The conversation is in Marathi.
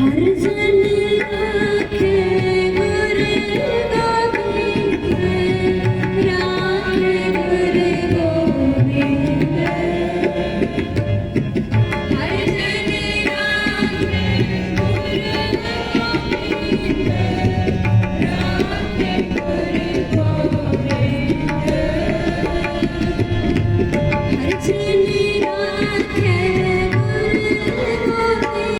हर जन रखे